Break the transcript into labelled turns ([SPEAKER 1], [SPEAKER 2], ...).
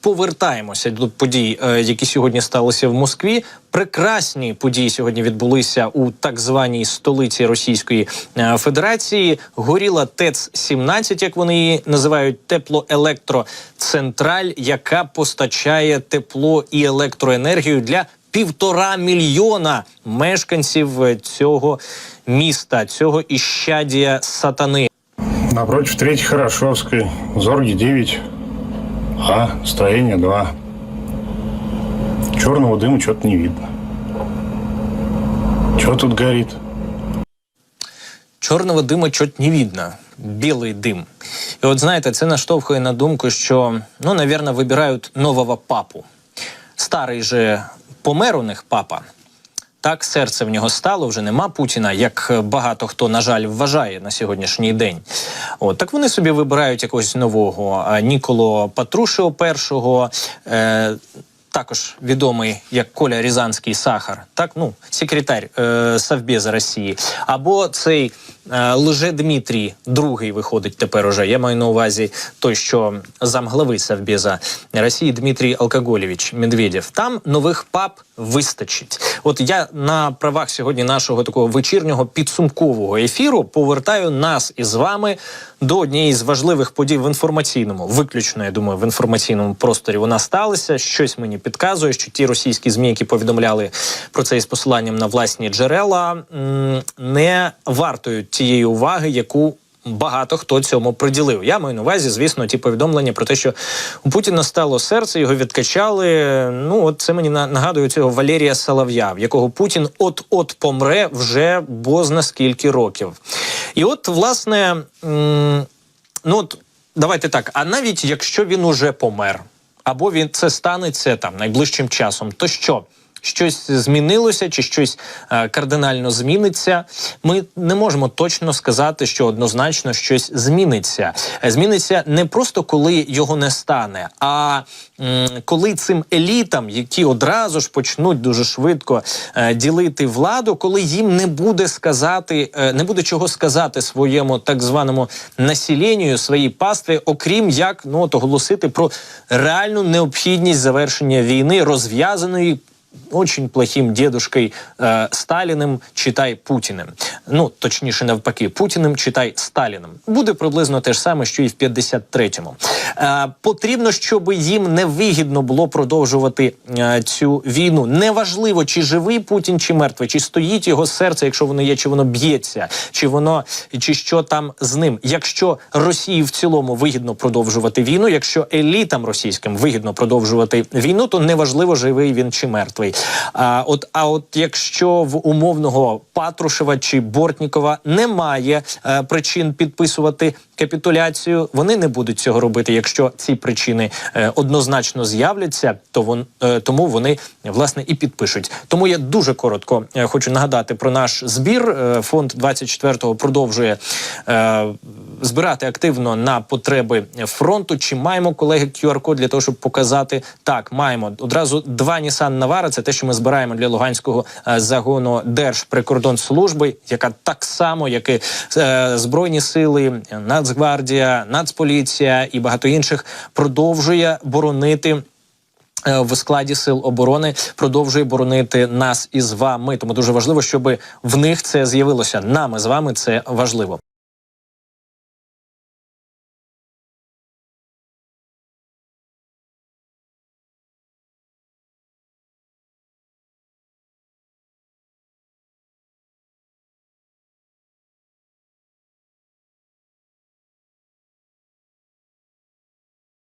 [SPEAKER 1] Повертаємося до подій, е, які сьогодні сталися в Москві. Прекрасні події сьогодні відбулися у так званій столиці Російської е, Федерації. Горіла ТЕЦ 17 як вони її називають, теплоелектроцентраль, яка постачає тепло і електроенергію для півтора мільйона мешканців е, цього міста, цього іщадія сатани.
[SPEAKER 2] Напротив третьей Хорошевской, Зорги 9, А, строение 2. Черного дыма что-то не видно. Что тут горит?
[SPEAKER 1] Чорного дима чот не видно. Білий дим. І от знаєте, це наштовхує на думку, що ну, навірно, вибирають нового папу. Старий же помер у них папа. Так, серце в нього стало, вже нема Путіна, як багато хто, на жаль, вважає на сьогоднішній день. От так вони собі вибирають якогось нового Ніколо Патрушева першого. Е, також відомий як Коля Рязанський Сахар, так ну секретар е, Совбеза Росії, або цей е, Лже Дмитрій, другий виходить тепер уже. Я маю на увазі той, що замглави Совбеза Росії Дмитрій Алкоголєвич Медведєв. Там нових пап вистачить. От я на правах сьогодні нашого такого вечірнього підсумкового ефіру повертаю нас із вами до однієї з важливих подій в інформаційному, виключно я думаю, в інформаційному просторі вона сталася. Щось мені підказує, що ті російські змі, які повідомляли про це із посиланням на власні джерела, не вартують тієї уваги, яку. Багато хто цьому приділив. Я маю на увазі, звісно, ті повідомлення про те, що у Путіна стало серце, його відкачали. Ну, от це мені на- нагадує цього Валерія Солов'я, в якого Путін от-от помре вже бозна скільки років. І от, власне, ну от давайте так. А навіть якщо він уже помер, або він це станеться там найближчим часом, то що? Щось змінилося, чи щось е, кардинально зміниться. Ми не можемо точно сказати, що однозначно щось зміниться. Е, Зміниться не просто коли його не стане, а коли цим елітам, які одразу ж почнуть дуже швидко е, ділити владу, коли їм не буде сказати, не буде чого сказати своєму так званому населенню, своїй пастві, окрім як ну от оголосити про реальну необхідність завершення війни, розв'язаної очень плохим дедушкой э, Сталіним, читай Путіним. Ну, точніше, навпаки, Путіним, читай Сталіним. Буде приблизно те ж саме, що і в 53-му. Е, потрібно, щоб їм не вигідно було продовжувати е, цю війну. Неважливо, чи живий Путін, чи мертвий, чи стоїть його серце, якщо воно є, чи воно б'ється, чи воно чи що там з ним. Якщо Росії в цілому вигідно продовжувати війну, якщо елітам російським вигідно продовжувати війну, то неважливо, живий він чи мертвий. А от, а от якщо в умовного Патрушева чи Бортнікова немає е, причин підписувати капітуляцію, вони не будуть цього робити. Якщо ці причини е, однозначно з'являться, то вон е, тому вони власне і підпишуть. Тому я дуже коротко е, хочу нагадати про наш збір. Е, Фонд 24-го продовжує е, збирати активно на потреби фронту. Чи маємо колеги QR-код для того, щоб показати так? Маємо одразу два Nissan Navara. Це те, що ми збираємо для луганського е, загону Держприкордонслужби, яка так само, як і е, збройні сили, Нацгвардія, Нацполіція і багато інших продовжує боронити. е, В складі сил оборони продовжує боронити нас із вами. Тому дуже важливо, щоб в них це з'явилося. Нами з вами це важливо.